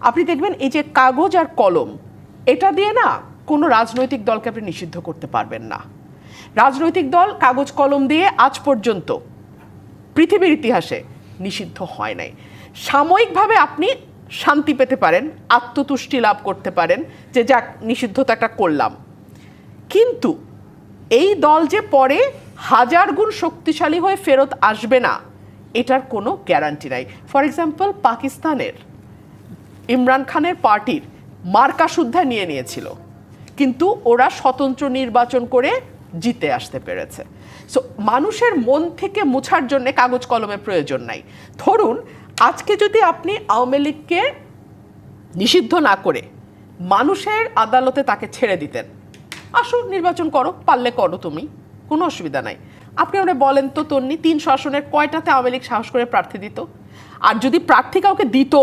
আপনি দেখবেন এই যে কাগজ আর কলম, এটা দিয়ে না কোনো রাজনৈতিক দলকে আপনি নিষিদ্ধ করতে পারবেন না। রাজনৈতিক দল কাগজ কলম দিয়ে আজ পর্যন্ত পৃথিবীর ইতিহাসে নিষিদ্ধ হয় নাই। সাময়িকভাবে আপনি শান্তি পেতে পারেন, আত্মতুষ্টি লাভ করতে পারেন, যে যাক নিষিদ্ধতা একটা করলাম। কিন্তু এই দল যে পরে হাজার গুণ শক্তিশালী হয়ে ফেরত আসবে না, এটার কোনো গ্যারান্টি নাই। ফর এক্সাম্পল পাকিস্তানের ইমরান খানের পার্টির মার্কা সুদ্ধা নিয়ে নিয়েছিল। কিন্তু ওরা স্বতন্ত্র নির্বাচন করে জিতে আসতে পেরেছে। সো মানুষের মন থেকে মুছার জন্য কাগজ কলমের প্রয়োজন নাই। ধরুন, আজকে যদি আপনি আওয়ামী লীগকে নিষিদ্ধ না করে মানুষের আদালতে তাকে ছেড়ে দিতেন আসো নির্বাচন করো, পারলে করো তুমি, কোনো অসুবিধা নাই। আপনি আমরা বলেন তো, তন্নি তিনশো আসনের কয়টাতে আওয়ামী লীগ সাহস করে প্রার্থী দিত? আর যদি প্রার্থী কাউকে দিত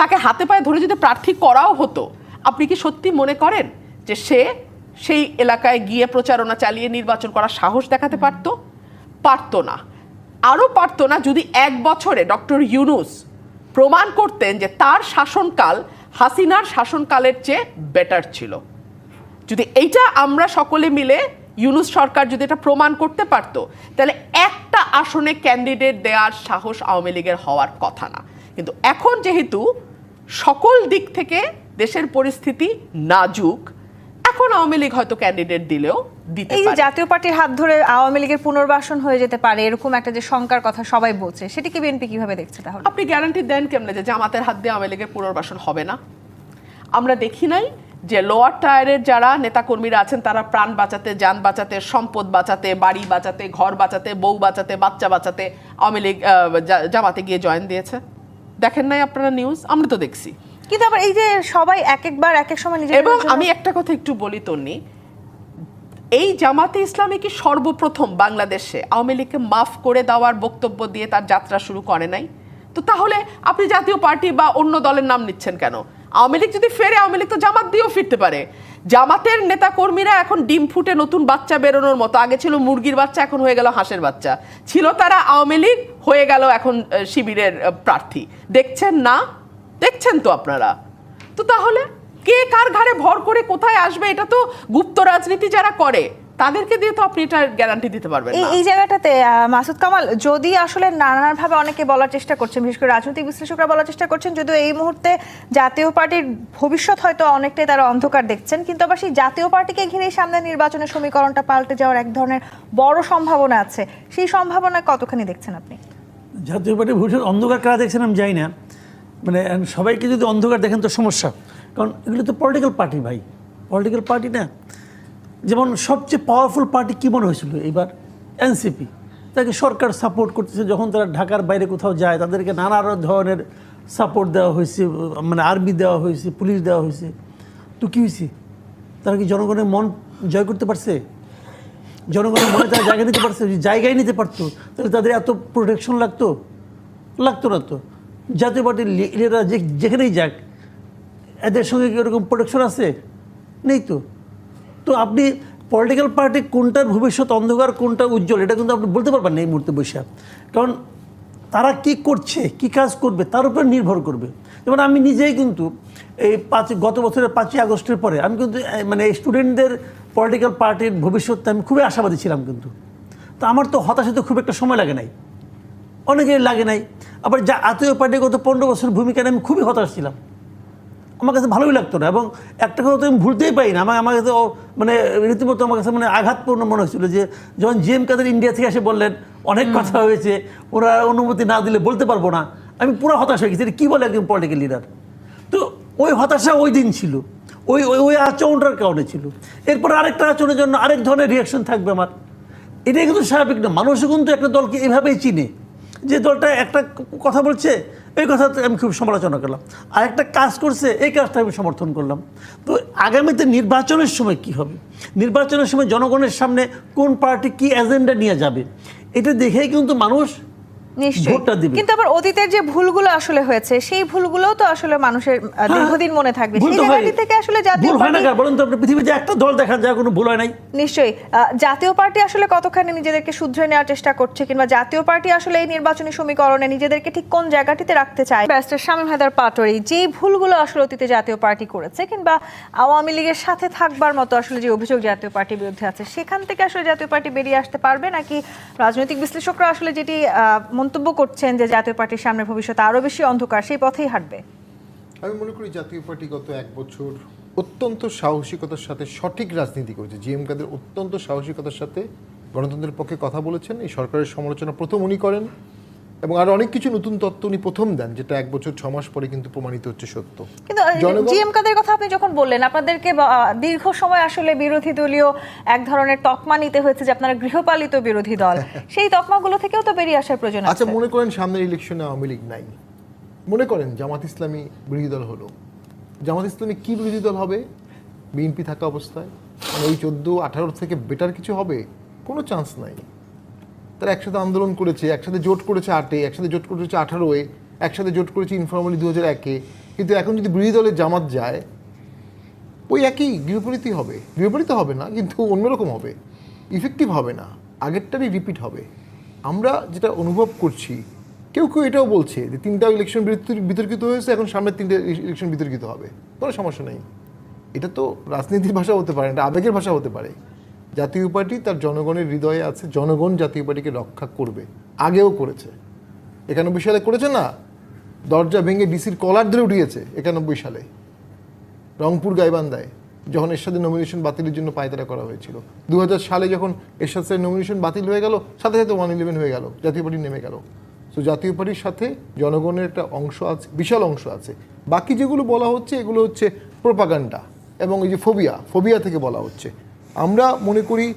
তাকে হাতে পায়ে ধরে যদি প্রার্থী করাও হতো, আপনি কি সত্যি মনে করেন যে সে সেই এলাকায় গিয়ে প্রচারণা চালিয়ে নির্বাচন করার সাহস দেখাতে পারতো? পারতো না। আরও পারতো না যদি এক বছরে ডক্টর ইউনুস প্রমাণ করতেন যে তার শাসনকাল হাসিনার শাসনকালের চেয়ে বেটার ছিল। যদি এইটা আমরা সকলে মিলে ইউনুস সরকার যদি এটা প্রমাণ করতে পারতো, তাহলে একটা আসনে ক্যান্ডিডেট দেওয়ার সাহস আওয়ামী লীগের হওয়ার কথা না। কিন্তু এখন যেহেতু সকল দিক থেকে দেশের পরিস্থিতি নাজুক। এখন আওয়ামী লীগ হয়তো ক্যান্ডিডেট দিলেও দিতে এই যে জাতীয় পার্টির হাত ধরে আওয়ামী লীগের পুনর্বাসন হয়ে যেতে পারে এরকম একটা যে শঙ্কার কথা সবাই বলছে সেটিকে বিএনপি কীভাবে দেখছে তাহলে? আপনি গ্যারান্টি দেন কেমনে যে জামাতের হাত দিয়ে আওয়ামী লীগের পুনর্বাসন হবে না? আমরা দেখি নাই যে লোয়ার টায়ারের যারা নেতাকর্মীরা আছেন তারা প্রাণ বাঁচাতে যান বাঁচাতে সম্পদ বাঁচাতে বাড়ি বাঁচাতে ঘর বাঁচাতে বউ বাঁচাতে বাচ্চা বাঁচাতে আওয়ামী লীগ জামাতে গিয়ে জয়েন দিয়েছে। দেখেন নাই আপনারা নিউজ আমরা তো দেখছি। কিন্তু আবার এই যে সবাই এক একবার এক এক সময় নিজের এবং আমি একটা কথা একটু বলি তন্নি। এই জামাতে ইসলামী কি সর্বপ্রথম বাংলাদেশে আওয়ামী লীগকে মাফ করে দেওয়ার বক্তব্য দিয়ে তার যাত্রা শুরু করে নাই? তো তাহলে আপনি জাতীয় পার্টি বা অন্য দলের নাম নিচ্ছেন কেন? আওয়ামী লীগ যদি ফেরে আওয়ামী লীগ তো জামাত দিয়েও ফিরতে পারে। জামাতের নেতা কর্মীরা এখন ডিম ফুটে নতুন বাচ্চা বেরোনোর মতো। আগে ছিল মুরগির বাচ্চা, এখন হয়ে গেল হাঁসের বাচ্চা। ছিল তারা আওয়ামী লীগ, হয়ে গেল এখন শিবিরের প্রার্থী। দেখছেন না? দেখছেন তো আপনারা? তো তাহলে কে কার ঘাড়ে ভর করে কোথায় আসবে? এটা তো গুপ্ত রাজনীতি যারা করে। তাদেরকে দিয়ে তো আপনি এটা গ্যারান্টি দিতে পারবেন এই না। এই জায়গাটাতে মাসুদ কামাল যদি আসলে নানানভাবে অনেকে বলার চেষ্টা করছেন বিশেষ করে রাজনৈতিক বিশ্লেষকরা বলার চেষ্টা করছেন যদিও এই মুহূর্তে জাতীয় পার্টির ভবিষ্যৎ হয়তো অনেকটাই তারা অন্ধকার দেখছেন কিন্তু আবার সেই জাতীয় পার্টিকে ঘিরেই সামনে নির্বাচনের সমীকরণটা পাল্টে যাওয়ার এক ধরনের বড় সম্ভাবনা আছে। সেই সম্ভাবনা কতখানি দেখছেন আপনি? জাতীয় পার্টি ভবিষ্যৎ অন্ধকার কারা দেখছেন আমি যাই না। মানে সবাইকে যদি অন্ধকার দেখেন তো সমস্যা। কারণ এগুলো তো পলিটিক্যাল পার্টি ভাই। পলিটিক্যাল পার্টি না। যেমন সবচেয়ে পাওয়ারফুল পার্টি কী মনে হয়েছিল? এবার এনসিপি তাকে সরকার সাপোর্ট করতেছে, যখন তারা ঢাকার বাইরে কোথাও যায়, তাদেরকে নানা ধরনের সাপোর্ট দেওয়া হয়েছে মানে আর্মি দেওয়া হয়েছে পুলিশ দেওয়া হয়েছে। তো কী হয়েছে? তারা কি জনগণের মন জয় করতে পারছে? জনগণের মনে তারা জায়গা নিতে পারছে? জায়গায় নিতে পারতো, তাহলে তাদের এত প্রোটেকশন লাগতো? লাগতো না তো। জাতীয় পার্টির লিডাররা যে, যেখানেই যাক, এদের সঙ্গে কি ওরকম প্রোটেকশন আছে? নেই তো। তো আপনি পলিটিক্যাল পার্টি কোনটার ভবিষ্যৎ অন্ধকার, কোনটা উজ্জ্বল, এটা কিন্তু আপনি বলতে পারবেন না এই মুহূর্তে বসে কারণ তারা কি করছে, কি কাজ করবে, তার উপর নির্ভর করবে। যেমন আমি নিজেই কিন্তু এই পাঁচ, গত বছরের পাঁচই আগস্টের পরে আমি কিন্তু মানে স্টুডেন্টদের পলিটিক্যাল পার্টির ভবিষ্যতে আমি খুবই আশাবাদী ছিলাম কিন্তু। তো আমার তো হতাশাতে খুব একটা সময় লাগে নাই। অনেকের লাগে নাই। আবার যা আত্মীয় পার্টি গত পনেরো বছর ভূমিকা নিয়ে আমি খুবই হতাশ ছিলাম। আমার কাছে ভালোই লাগতো না এবং একটা কথা তো আমি ভুলতেই পারি না। আমার আমার কাছে মানে রীতিমতো আমার কাছে মানে আঘাতপূর্ণ মনে হয়েছিল যে যখন জি এম কাদের ইন্ডিয়া থেকে এসে বললেন অনেক কথা হয়েছে ওরা অনুমতি না দিলে বলতে পারব না। আমি পুরো হতাশ হয়ে গেছি এটা কী বলে একজন পলিটিক্যাল লিডার তো ওই হতাশা ওই দিন ছিল। ওই ওই ওই আচরণটার কারণে ছিল। এরপর আরেকটা আচরণের জন্য আরেক ধরনের রিয়াকশন থাকবে আমার। এটাই কিন্তু স্বাভাবিক না। মানুষও কিন্তু একটা দলকে এভাবেই চিনে। যে দলটা একটা কথা বলছে, এই কথাতে আমি খুব সমালোচনা করলাম। আর একটা কাজ করছে, এই কাজটা আমি সমর্থন করলাম। তো আগামীতে নির্বাচনের সময় কি হবে? নির্বাচনের সময় জনগণের সামনে কোন পার্টি কি এজেন্ডা নিয়ে যাবে? এটা দেখেই কিন্তু মানুষ ভোটটা দিবে। কিন্তু আবার অতীতের যে ভুলগুলো আসলে হয়েছে সেই ভুলগুলোও তো আসলে মানুষের দীর্ঘদিন মনে থাকবে। হ্যাঁ, ভুল সেই জায়গাটি থেকে আসলে জাতীয় হয় না বলুন তো পৃথিবীতে একটা দল দেখান কোনো ভুল হয় নাই। নিশ্চয়ই। জাতীয় পার্টি আসলে কতখানি নিজেদেরকে শুধরে নেওয়ার চেষ্টা করছে কিংবা জাতীয় পার্টি আসলে এই নির্বাচনী সমীকরণে নিজেদেরকে ঠিক কোন জায়গাটিতে রাখতে চায়? শামীম হায়দার পাটোয়ারি যে ভুলগুলো আসলে অতীতে জাতীয় পার্টি করেছে কিংবা আওয়ামী লীগের সাথে থাকবার মতো আসলে যে অভিযোগ জাতীয় পার্টির বিরুদ্ধে আছে সেখান থেকে আসলে জাতীয় পার্টি বেরিয়ে আসতে পারবে? নাকি রাজনৈতিক বিশ্লেষকরা আসলে যেটি আহ, মন্তব্য করছেন যে জাতীয় পার্টির সামনে ভবিষ্যৎ আরও বেশি অন্ধকার, সেই পথেই হাঁটবে। আমি মনে করি জাতীয় পার্টি গত এক বছর অত্যন্ত সাহসিকতার সাথে সঠিক রাজনীতি করেছে। জিএম কাদের অত্যন্ত সাহসিকতার সাথে গণতন্ত্রের পক্ষে কথা বলেছেন। এই সরকারের সমালোচনা প্রথম উনি করেন। এবং আর অনেক কিছু নতুন তত্ত্ব উনি প্রথম দেন যেটা এক বছর ছ মাস পরে কিন্তু প্রমাণিত হচ্ছে সত্য। কিন্তু জিএম কাদের কথা আপনি যখন বললেন আপনাদেরকে দীর্ঘ সময় আসলে বিরোধী দলীয় এক ধরনের তকমা নিতে হয়েছে যে আপনারা গৃহপালিত বিরোধী দল। সেই তকমাগুলো থেকেও তো বেরিয়ে আসার প্রয়োজন আচ্ছা মনে করেন সামনের ইলেকশনে আওয়ামী লীগ নাই। মনে করেন জামাত ইসলামী বিরোধী দল হলো। জামাত ইসলামী কি বিরোধী দল হবে? বিএনপি থাকা অবস্থায়? মানে ওই চোদ্দ আঠারো থেকে বেটার কিছু হবে? কোনো চান্স নাই। তারা একসাথে আন্দোলন করেছে, একসাথে জোট করেছে আটে, একসাথে জোট করেছে আঠারোয়, একসাথে জোট করেছে ইনফর্মালি দু হাজার একে। কিন্তু এখন যদি বিরোধী দলের জামাত যায়, ওই একই গৃহপরিতি হবে। গৃহপরিতি হবে না, কিন্তু অন্যরকম হবে। ইফেক্টিভ হবে না। আগেরটারই রিপিট হবে। আমরা যেটা অনুভব করছি, কেউ কেউ এটাও বলছে যে তিনটা ইলেকশন বিতর্কিত হয়েছে, এখন সামনের তিনটে ইলেকশন বিতর্কিত হবে। কোনো সমস্যা নেই। এটা তো রাজনীতির ভাষা হতে পারে এটা আবেগের ভাষা হতে পারে। জাতীয় পার্টি তার জনগণের হৃদয়ে আছে, জনগণ জাতীয় পার্টিকে রক্ষা করবে। আগেও করেছে। একানব্বই সালে করেছে না? দরজা ভেঙে ডিসির কলার ধরে উঠিয়েছে একানব্বই সালে। রংপুর গাইবান্ধায়, যখন এরশাদের নমিনেশন বাতিলের জন্য পায়তারা করা হয়েছিল। দু হাজার সালে যখন এরশাদ স্যারের নমিনেশন বাতিল হয়ে গেল, সাথে সাথে ওয়ান ইলেভেন হয়ে গেল, জাতীয় পার্টি নেমে গেল। তো জাতীয় পার্টির সাথে জনগণের একটা অংশ আছে, বিশাল অংশ আছে। বাকি যেগুলো বলা হচ্ছে, এগুলো হচ্ছে প্রোপাগান্ডা এবং এই যে ফোবিয়া ফোবিয়া থেকে বলা হচ্ছে। আমরা মনে করি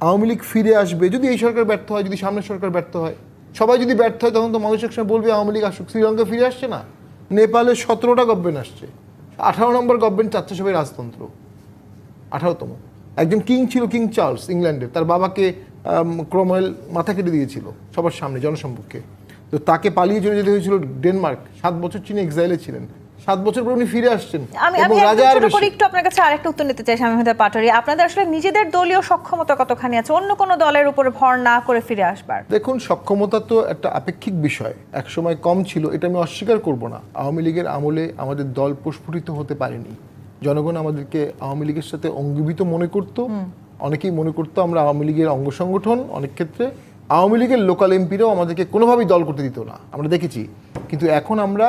আওয়ামী লীগ ফিরে আসবে। যদি এই সরকার ব্যর্থ হয়, যদি সামনের সরকার ব্যর্থ হয়। সবাই যদি ব্যর্থ হয়, তখন তো মানুষ একসময় বলবে, আওয়ামী লীগ আসুক। শ্রীলঙ্কা ফিরে আসছে না। নেপালে সতেরোটা গভর্নমেন্ট আসছে। আঠারো নম্বর গভর্নমেন্ট চাচ্ছে সবাই রাজতন্ত্র। আঠারোতম। একজন কিং ছিল কিং চার্লস ইংল্যান্ডের তার বাবাকে ক্রমওয়েল মাথা কেটে দিয়েছিল সবার সামনে, জনসম্মুখে। তো তাকে পালিয়ে চলে যেতে হয়েছিল ডেনমার্ক। সাত বছর চীনে এক্সাইলে ছিলেন। সাত বছর পর উনি ফিরে আসছেন। আমি আমি ছোট করে একটু আপনার কাছে আরেকটা উত্তর নিতে চাই স্বামী হায়দার পাটোয়ারি। আপনাদের আসলে নিজেদের দলীয় সক্ষমতা কতখানি আছে? অন্য কোনো দলের উপরে ভর না করে ফিরে আসবার। দেখুন সক্ষমতা তো একটা আপেক্ষিক বিষয়। এক সময় কম ছিল এটা আমি অস্বীকার করব না। আওয়ামী লীগের আমলে আমাদের দল প্রস্ফুটিত হতে পারেনি। জনগণ আমাদেরকে আওয়ামী লীগের সাথে অঙ্গীভূত মনে করত। অনেকেই মনে করতো আমরা আওয়ামী লীগের অঙ্গ সংগঠন অনেক ক্ষেত্রে। আওয়ামী লীগের লোকাল এমপিরাও আমাদেরকে কোনোভাবেই দল করতে দিত না। আমরা দেখেছি। কিন্তু এখন আমরা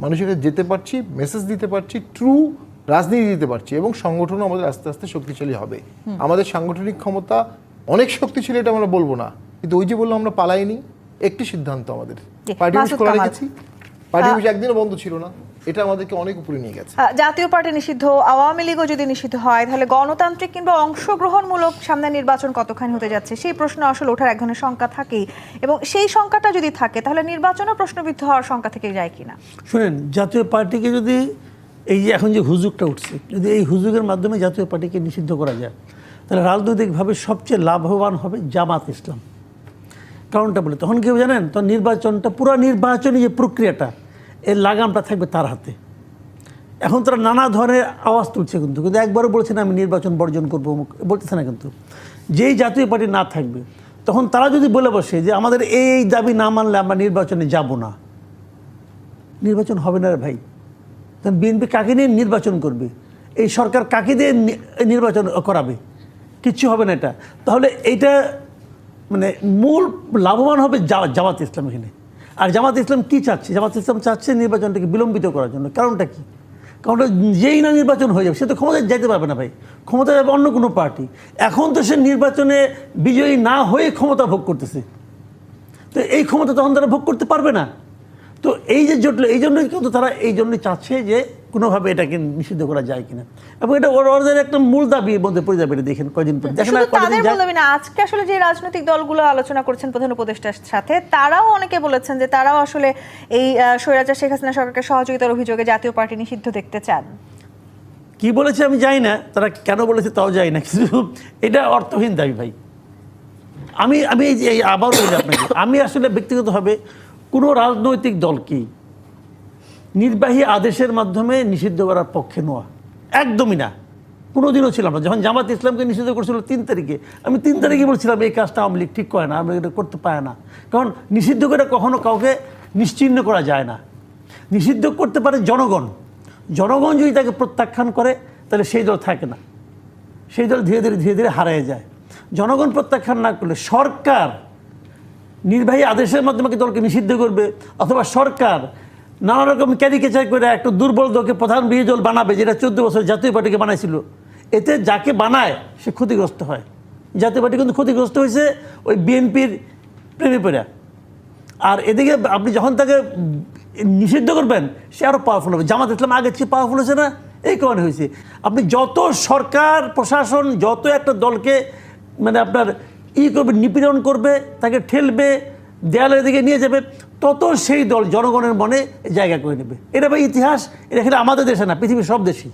মানুষের কাছে যেতে পারছি মেসেজ দিতে পারছি ট্রু রাজনীতি দিতে পারছি এবং সংগঠনও আমাদের আস্তে আস্তে শক্তিশালী হবে। আমাদের সাংগঠনিক ক্ষমতা অনেক শক্তিশালী এটা আমরা বলব না। কিন্তু ওই যে বললাম আমরা পালাইনি একটি সিদ্ধান্ত আমাদের। পার্টি খোলা রেখেছি। পার্টি অফিস একদিনও বন্ধ ছিল না। এটা আমাদেরকে অনেক উপরে নিয়ে গেছে। জাতীয় পার্টি নিষিদ্ধ আওয়ামী লীগও যদি নিষিদ্ধ হয় তাহলে গণতান্ত্রিক কিংবা অংশগ্রহণমূলক সামনে নির্বাচন কতখানি হতে যাচ্ছে সেই প্রশ্ন আসলে ওঠার এক ধরনের শঙ্কা থাকেই। এবং সেই শঙ্কাটা যদি থাকে তাহলে নির্বাচনও প্রশ্নবিদ্ধ হওয়ার শঙ্কা থেকে যায় কিনা? শুনেন জাতীয় পার্টিকে যদি এই যে এখন যে হুজুগটা উঠছে যদি এই হুজুগের মাধ্যমে জাতীয় পার্টিকে নিষিদ্ধ করা যায় তাহলে রাজনৈতিকভাবে সবচেয়ে লাভবান হবে জামাত ইসলাম। কারণটা বলে তখন কেউ জানেন তখন নির্বাচনটা পুরো নির্বাচনী যে প্রক্রিয়াটা এর লাগামটা থাকবে তার হাতে। এখন তারা নানা ধরনের আওয়াজ তুলছে কিন্তু। কিন্তু একবারও বলছে না, আমি নির্বাচন বর্জন করব। বলতেছে না কিন্তু। যেই জাতীয় পার্টি না থাকবে, তখন তারা যদি বলে বসে যে, আমাদের এই দাবি না মানলে আমরা নির্বাচনে যাব না। নির্বাচন হবে না রে ভাই। তখন বিএনপি কাকে নিয়ে নির্বাচন করবে? এই সরকার কাকে দিয়ে নির্বাচন করাবে? কিচ্ছু হবে না এটা। তাহলে এইটা মানে মূল লাভবান হবে জামাত ইসলাম এখানে। আর জামাত ইসলাম কি চাচ্ছে? জামাত ইসলাম চাচ্ছে নির্বাচনটাকে বিলম্বিত করার জন্য। কারণটা কি? কারণটা যেই না নির্বাচন হয়ে যাবে, সে তো ক্ষমতায় যেতে পারবে না ভাই। ক্ষমতা যাবে অন্য কোনো পার্টি। এখন তো সে নির্বাচনে বিজয়ী না হয়ে ক্ষমতা ভোগ করতেছে। তো এই ক্ষমতা তখন তারা ভোগ করতে পারবে না। তো এই যে জটিল, এই জন্যই কিন্তু তারা এই জন্যই চাচ্ছে যে কোনোভাবে এটাকে নিষিদ্ধ করা যায় কিনা। এবং এটা ওর- ওদের একটা মূল দাবির মধ্যে পড়ে যাবে এটা দেখেন কয়দিন পর। দেখেন তাদের বলবে না আজকে আসলে যে রাজনৈতিক দলগুলো আলোচনা করেছেন প্রধান উপদেষ্টার সাথে তারাও অনেকে বলেছেন যে তারাও আসলে এই স্বৈরাচার শেখ হাসিনা সরকারকে সহযোগিতার অভিযোগে জাতীয় পার্টি নিষিদ্ধ দেখতে চান। কি বলেছে আমি জানি না তারা কেন বলেছে তাও জানি না কিন্তু এটা অর্থহীন দাবি ভাই। আমি আমি এই আবারও বলি আপনাকে আমি আসলে ব্যক্তিগতভাবে কোনো রাজনৈতিক দলকেই নির্বাহী আদেশের মাধ্যমে নিষিদ্ধ করার পক্ষে নেওয়া একদমই না। কোনোদিনও ছিলাম না। যখন জামাত ইসলামকে নিষিদ্ধ করেছিল তিন তারিখে, আমি তিন তারিখে বলছিলাম, এই কাজটা আওয়ামী লীগ ঠিক করে না আমি এটা করতে পারে না। কারণ নিষিদ্ধ করে কখনো কাউকে নিশ্চিহ্ন করা যায় না। নিষিদ্ধ করতে পারে জনগণ। জনগণ যদি তাকে প্রত্যাখ্যান করে, তাহলে সেই দল থাকে না। সেই দল ধীরে ধীরে ধীরে ধীরে হারিয়ে যায়। জনগণ প্রত্যাখ্যান না করলে সরকার নির্বাহী আদেশের মাধ্যমে কি দলকে নিষিদ্ধ করবে? অথবা সরকার নানা রকম ক্যারিকেচার করে একটা দুর্বল দলকে প্রধান বিরোধী দল বানাবে, যেটা চোদ্দ বছর জাতীয় পার্টিকে বানাইছিল। এতে যাকে বানায়, সে ক্ষতিগ্রস্ত হয়। জাতীয় পার্টি কিন্তু ক্ষতিগ্রস্ত হয়েছে ওই বিএনপির প্রেমে পেরা আর এদিকে আপনি যখন তাকে নিষিদ্ধ করবেন, সে আরও পাওয়ারফুল হবে। জামাত ইসলাম আগে চেয়ে পাওয়ারফুল হয়েছে না? এই কারণে হয়েছে। আপনি যত সরকার, প্রশাসন, যত একটা দলকে মানে আপনার ই করবে, নিপীড়ন করবে, তাকে ঠেলবে, দেয়ালের দিকে নিয়ে যাবে তত সেই দল জনগণের মনে জায়গা করে নেবে। এটা ভাই ইতিহাস, এটা আমাদের দেশে না, পৃথিবীর সব দেশই।